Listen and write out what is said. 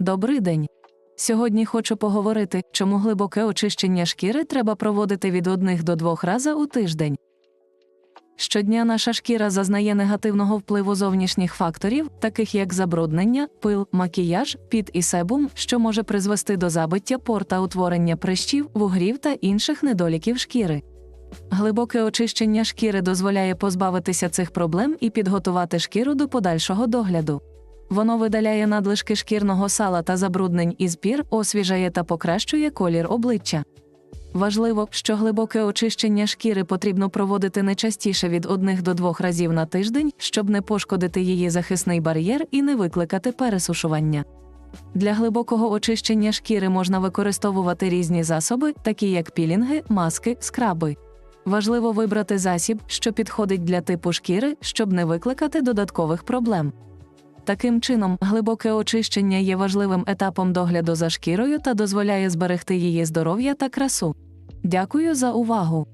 Добрий день. Сьогодні хочу поговорити, чому глибоке очищення шкіри треба проводити від одних до двох разів у тиждень. Щодня наша шкіра зазнає негативного впливу зовнішніх факторів, таких як забруднення, пил, макіяж, піт і себум, що може призвести до забиття пор та утворення прищів, вугрів та інших недоліків шкіри. Глибоке очищення шкіри дозволяє позбавитися цих проблем і підготувати шкіру до подальшого догляду. Воно видаляє надлишки шкірного сала та забруднень із пір, освіжає та покращує колір обличчя. Важливо, що глибоке очищення шкіри потрібно проводити не частіше від одних до двох разів на тиждень, щоб не пошкодити її захисний бар'єр і не викликати пересушування. Для глибокого очищення шкіри можна використовувати різні засоби, такі як пілінги, маски, скраби. Важливо вибрати засіб, що підходить для типу шкіри, щоб не викликати додаткових проблем. Таким чином, глибоке очищення є важливим етапом догляду за шкірою та дозволяє зберегти її здоров'я та красу. Дякую за увагу!